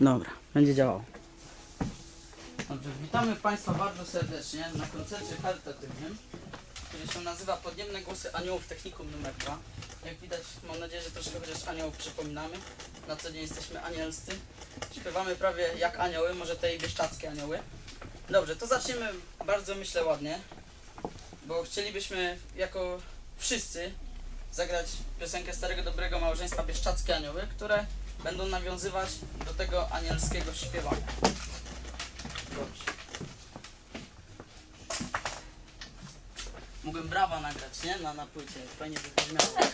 Dobra, będzie działało. Dobrze, witamy Państwa bardzo serdecznie na koncercie charytatywnym, który się nazywa Podniemne Głosy Aniołów Technikum nr 2. Jak widać, mam nadzieję, że troszkę chociaż aniołów przypominamy. Na co dzień jesteśmy anielscy. Śpiewamy prawie jak anioły, może te i bieszczackie anioły. Dobrze, to zaczniemy bardzo myślę ładnie, bo chcielibyśmy jako wszyscy zagrać piosenkę Starego Dobrego Małżeństwa Bieszczackie Anioły, które będą nawiązywać do tego anielskiego śpiewania. Dobrze. Mógłbym brawa nagrać, nie? Na, na płycie. Fajnie by brzmiało.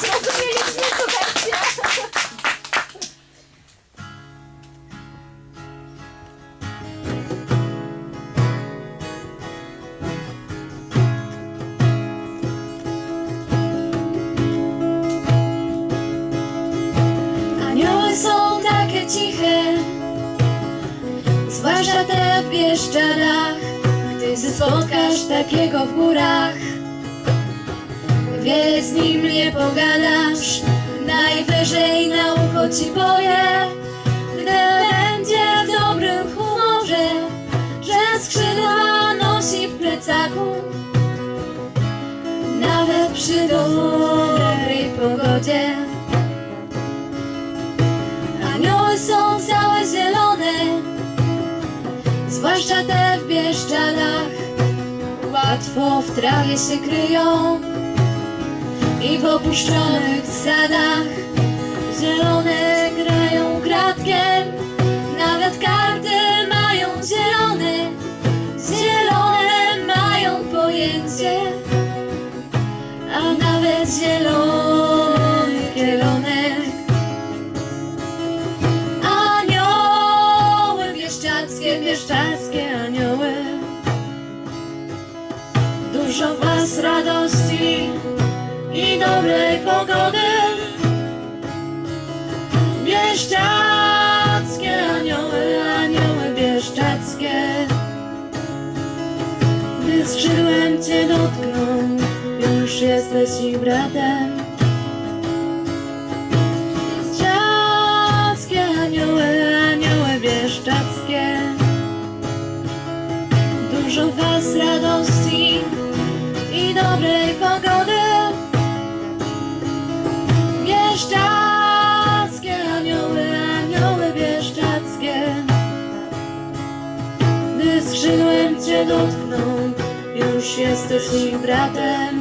Zrozumieliśmy, słuchajcie. Zwłaszcza te w Bieszczadach, gdy spotkasz takiego w górach. Wiele z nim nie pogadasz, najwyżej na ucho ci powie, gdy będzie w dobrym humorze, że skrzydła nosi w plecaku. Nawet przy dobrej pogodzie. Zwłaszcza te w Bieszczadach. Łatwo w trawie się kryją i w opuszczonych sadach zielone was radości i dobrej pogody. Bieszczackie anioły, anioły bieszczackie. Gdy skrzydłem cię dotkną, już jesteś ich bratem. Bieszczackie anioły, anioły bieszczackie. Dużo was radości cię dotkną, już jesteś ich bratem.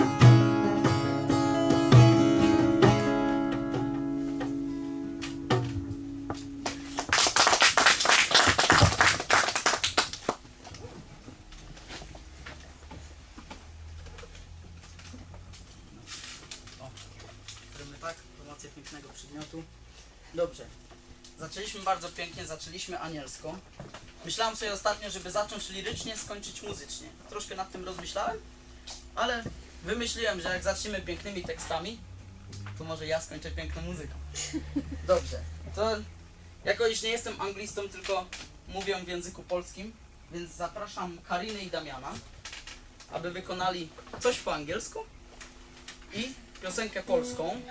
Tak, promocję pięknego przedmiotu. Dobrze. Zaczęliśmy bardzo pięknie, zaczęliśmy anielsko. Myślałem sobie ostatnio, żeby zacząć lirycznie, skończyć muzycznie. Troszkę nad tym rozmyślałem, ale wymyśliłem, że jak zaczniemy pięknymi tekstami, to może ja skończę piękną muzyką. Dobrze. To jako iż nie jestem anglistą, tylko mówię w języku polskim, więc zapraszam Karinę i Damiana, aby wykonali coś po angielsku i piosenkę polską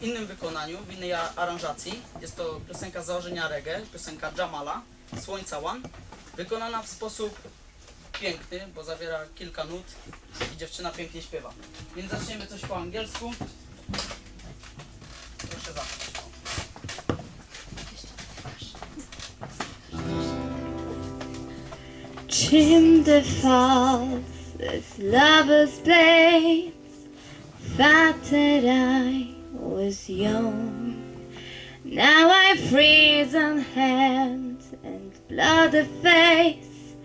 w innym wykonaniu, w innej aranżacji. Jest to piosenka założenia reggae, piosenka Jamala, Słońca One, wykonana w sposób piękny, bo zawiera kilka nut i dziewczyna pięknie śpiewa. Więc zaczniemy coś po angielsku. Proszę zacząć. Trim the falls as lovers' blades. Thought that I was young. Now I freeze on hands and bloody face.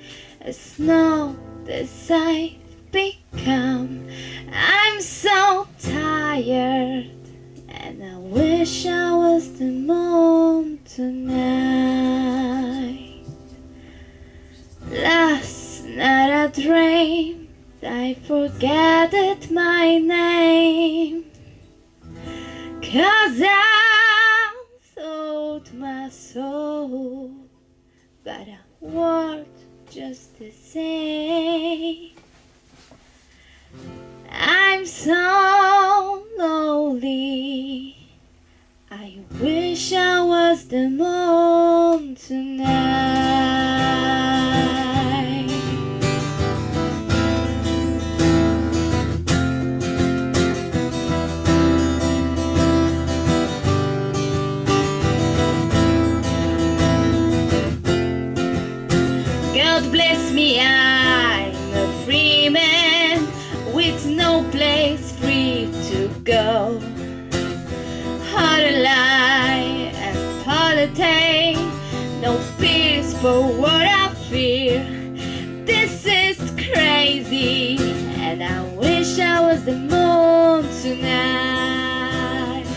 As snow this I've become. I'm so tired, and I wish I was the moon tonight. Last night I dreamed I forgot my name. Cause I sold my soul, but I worked just the same. I'm so lonely. I wish I was the moon tonight. for what I fear. This is crazy, and I wish I was the moon tonight.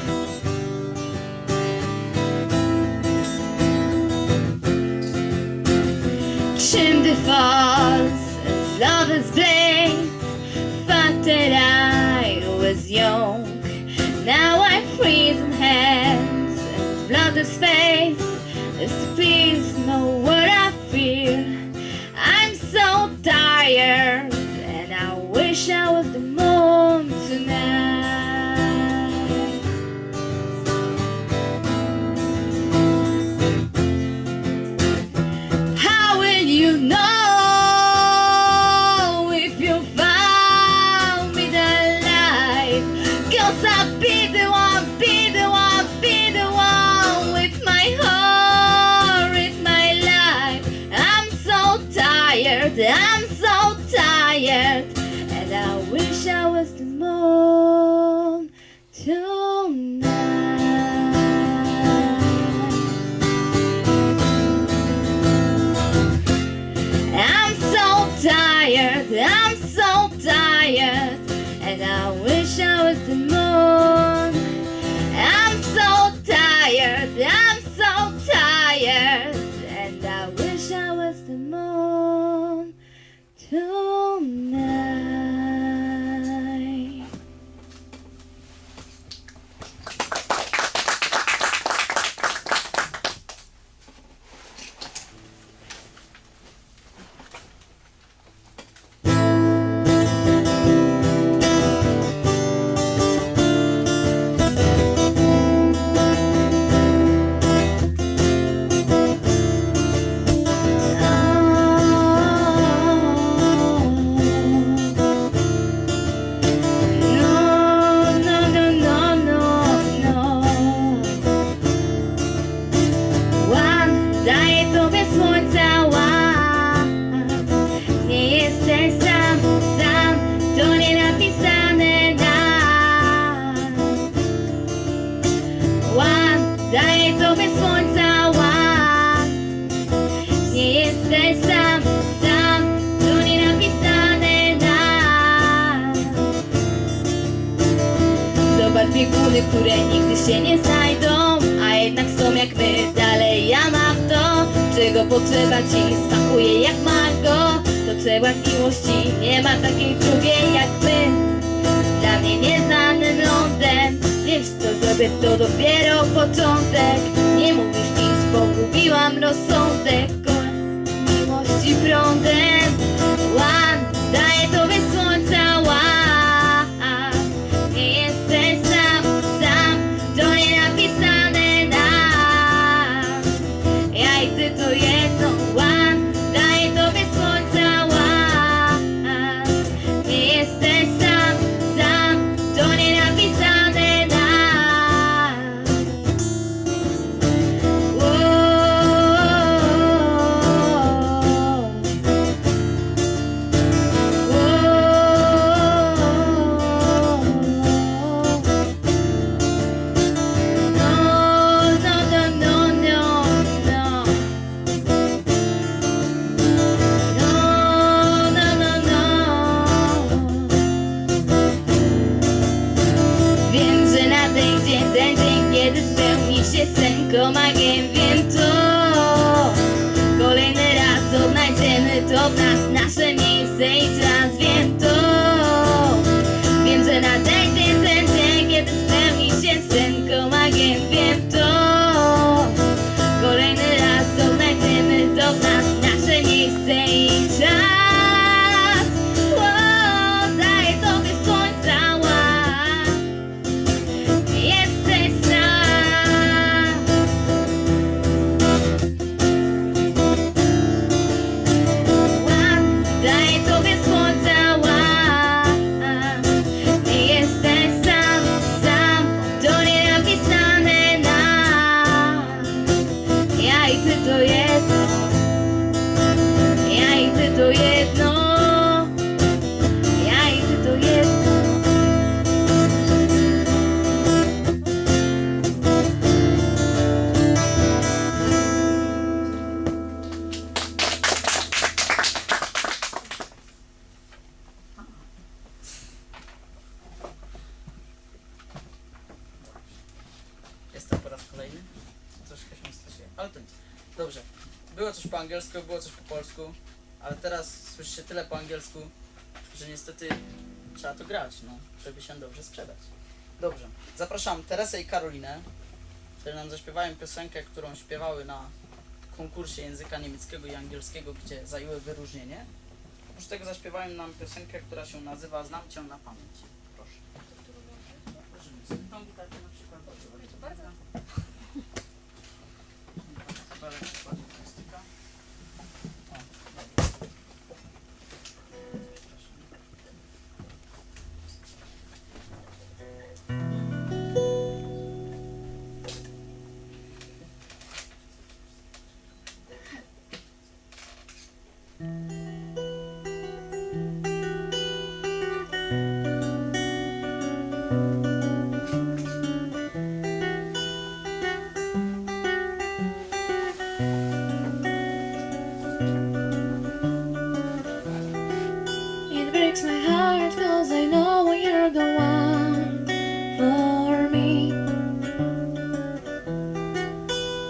Chin the falls, as love is blind. Thought that I was young. Now I freeze in hands and blood is face. Just please know what I feel. I'm so tired, and I wish I was the moon tonight. down. i smakuje jak mango. To przełach miłości, nie ma takiej czubiej jak my. Dla mnie nieznanym lądem Wiesz co zrobię, to dopiero początek. Nie mówisz nic, pogubiłam rozsądek. Koń miłości prądem. ciężko było coś po polsku, ale teraz słyszy się tyle po angielsku, że niestety trzeba to grać, no, żeby się dobrze sprzedać. Dobrze, zapraszam Teresę i Karolinę, które nam zaśpiewają piosenkę, którą śpiewały na konkursie języka niemieckiego i angielskiego, gdzie zajęły wyróżnienie. Oprócz tego zaśpiewają nam piosenkę, która się nazywa Znam Cię na pamięć. Proszę. Tą gitarkę na przykład. Bardzo. bardzo.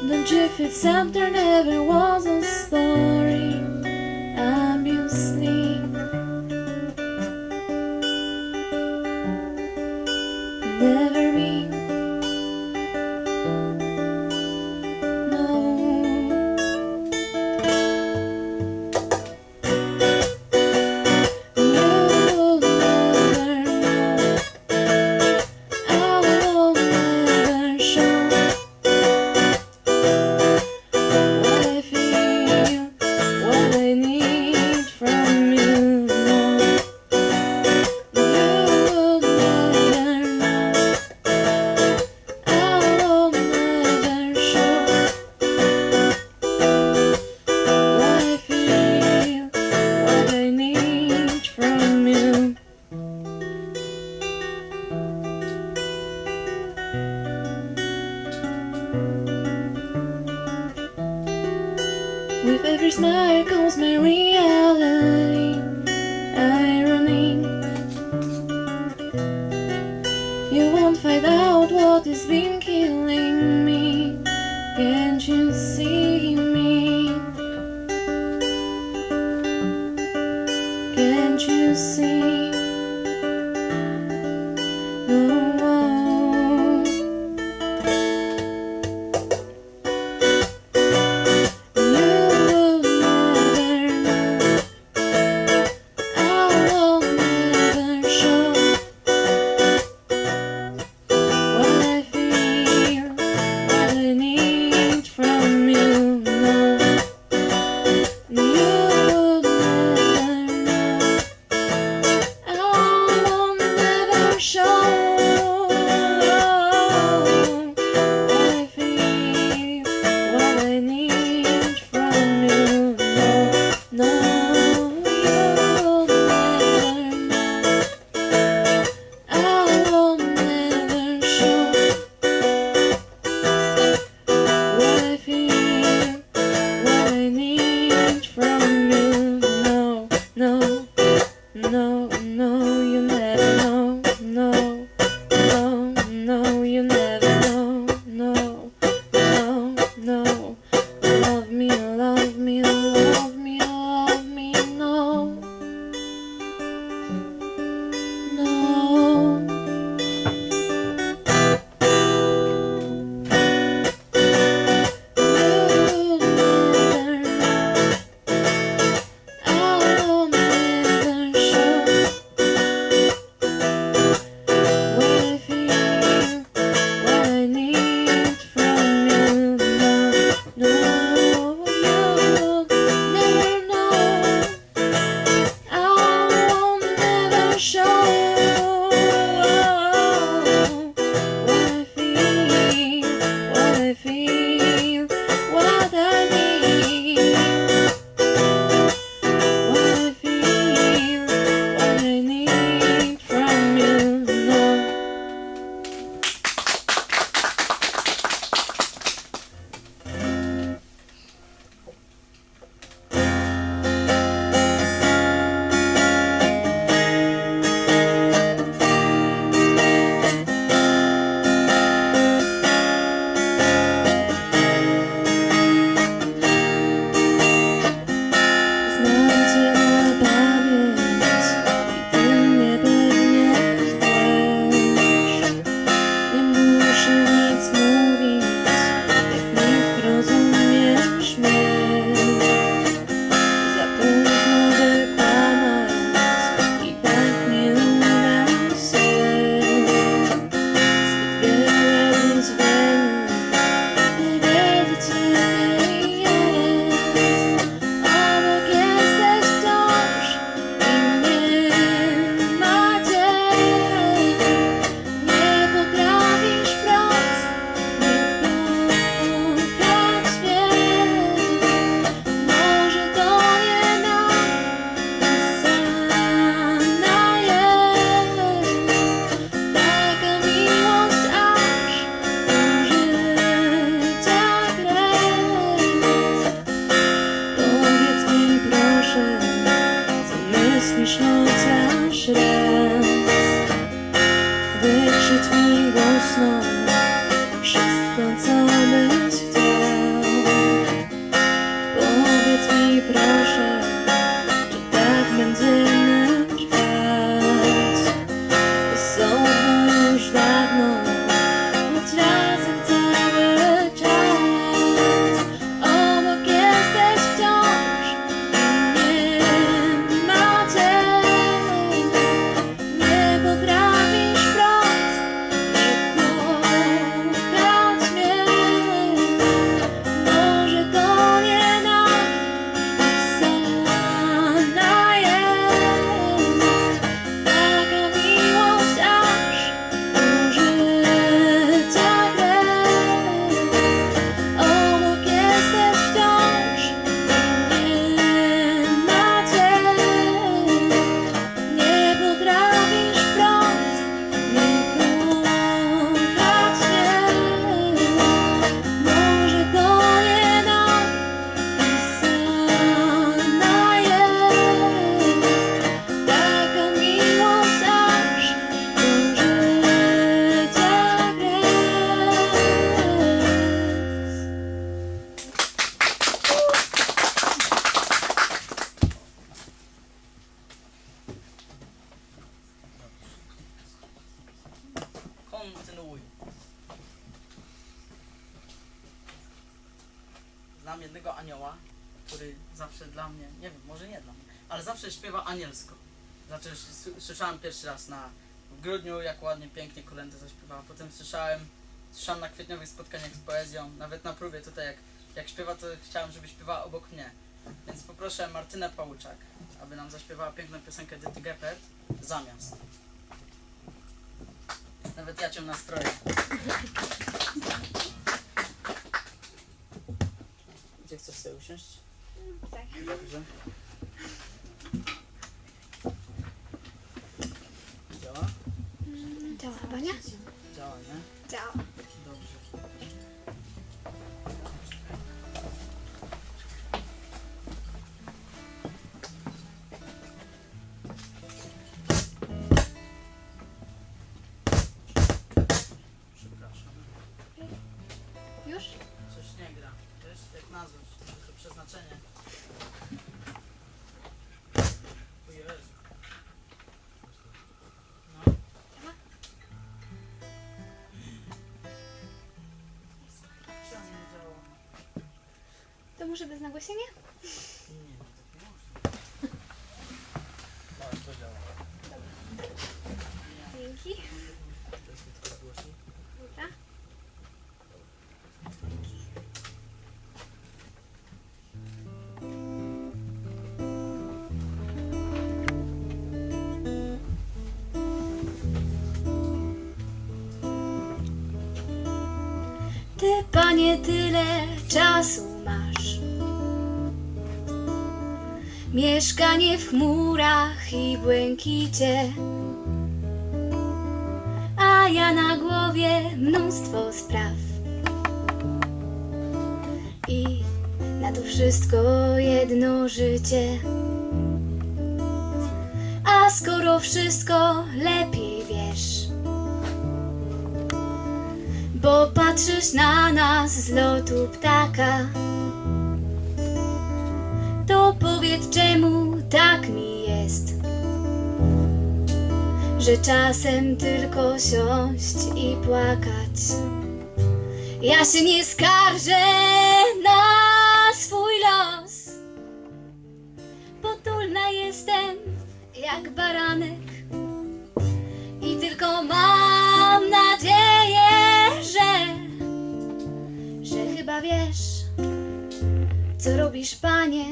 Don't you feel never was a story? With every smile comes my znam jednego anioła, który zawsze dla mnie, nie wiem, może nie dla mnie, ale zawsze śpiewa anielsko. Znaczy, słyszałem pierwszy raz na w grudniu, jak ładnie, pięknie kolędę zaśpiewała. Potem słyszałem, słyszałem na kwietniowych spotkaniach z poezją, nawet na próbie tutaj, jak, jak śpiewa, to chciałem, żeby śpiewała obok mnie. Więc poproszę Martynę Pałuczak, aby nam zaśpiewała piękną piosenkę Dyty Geppert zamiast. Nawet ja cię nastroję. Chcesz sobie usiąść? Tak. Dobrze. Działa? Działa chyba, nie? Działa, nie? Działa. Dobrze. Może bez nagłośnienia? Mieszkanie w chmurach i błękicie a ja na głowie mnóstwo spraw. I na to wszystko jedno życie. A skoro wszystko lepiej wiesz, bo patrzysz na nas z lotu ptaka, powiedz czemu tak mi jest że czasem tylko siąść i płakać. Ja się nie skarżę na swój los. Potulna jestem jak baranek i tylko mam nadzieję, że, że chyba wiesz, co robisz, panie.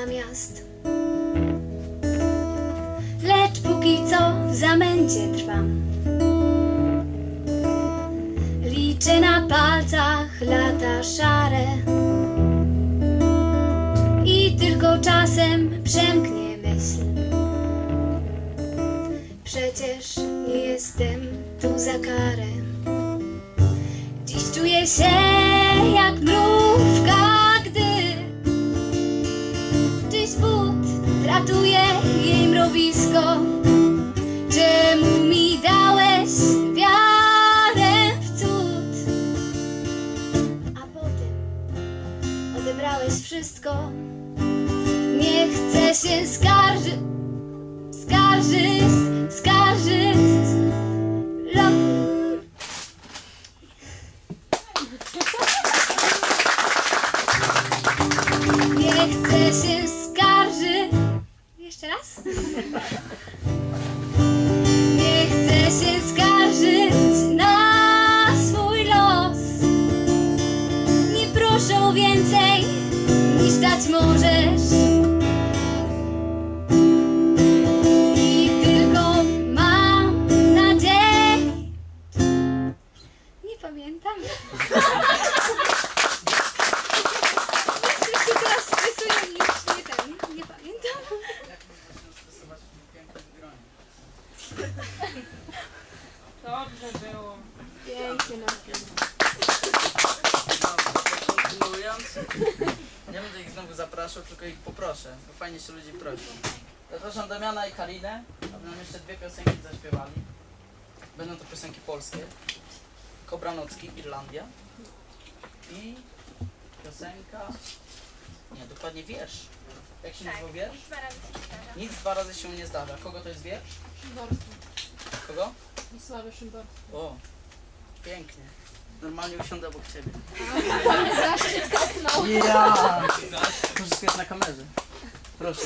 Zamiast. Lecz póki co w zamęcie trwam. Liczę na palcach lata szare I tylko czasem przemknie myśl Przecież nie jestem tu za karę Dziś czuję się ratuje jej mrowisko Czemu mi dałeś wiarę w cud? A potem odebrałeś wszystko. Nie chcę się skarżyć, dać możesz. Czy tak. wiersz? Dwa razy się zdarza. Nic dwa razy się nie zdarza. Kogo to jest wiersz? Szymborski. Kogo? Wisławy Szymborski. O, pięknie. Normalnie usiądę obok ciebie. Zaszczyt kopnął. Ja! To wszystko jest na kamerze. Proszę.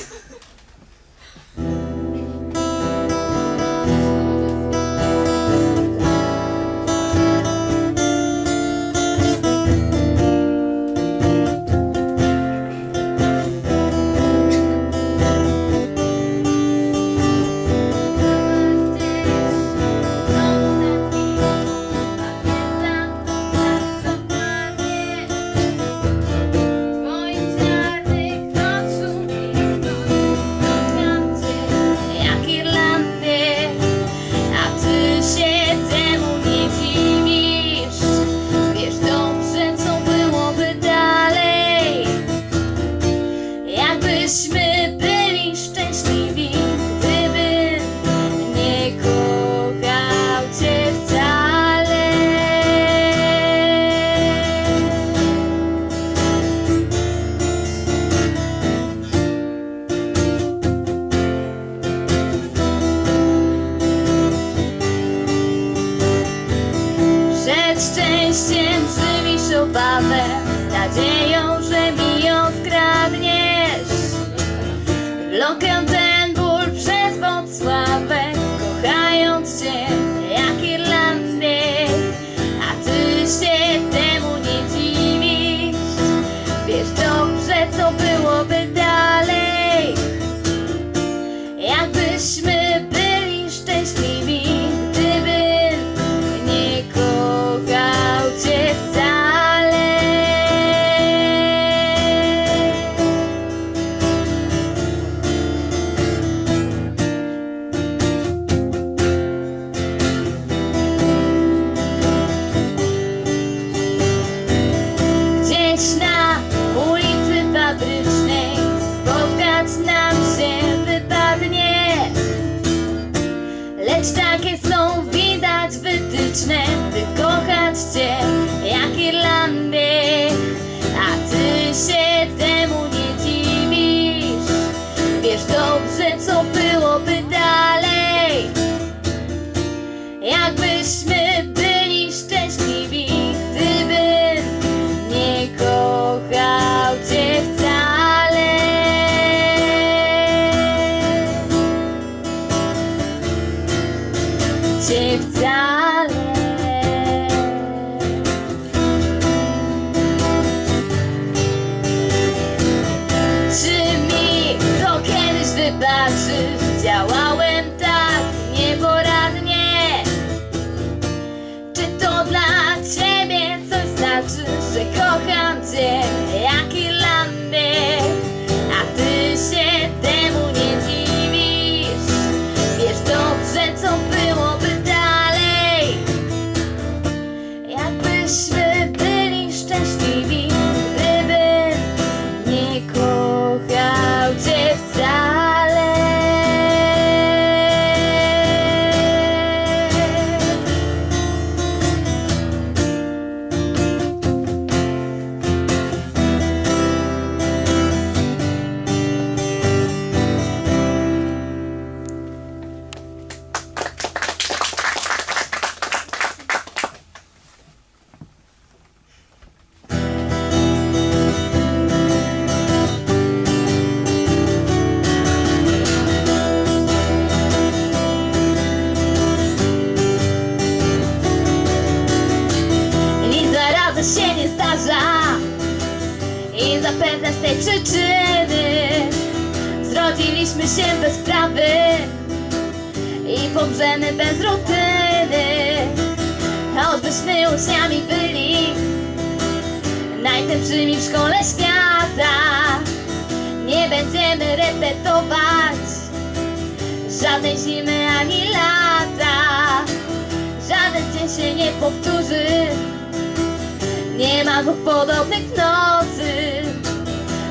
Dwóch podobnych nocy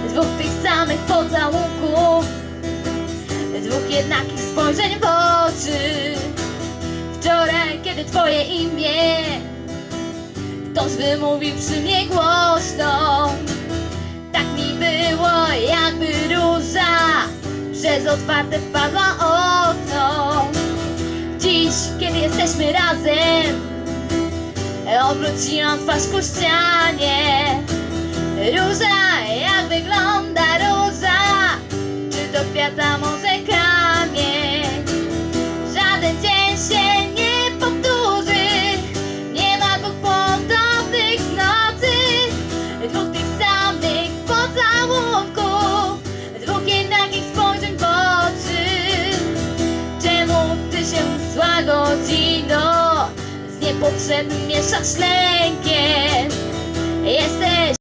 Dwóch tych samych pocałunków Dwóch jednakich spojrzeń w oczy. Wczoraj, kiedy twoje imię Ktoś wymówił przy mnie głośno Tak mi było, jakby róża Przez otwarte wpadła okno. Dziś, kiedy jesteśmy razem Obróciłam twarz ku ścianie. Róża, jak wygląda róża? Czy to kwiata, może niepotrzebnym mieszasz lękiem. Jesteś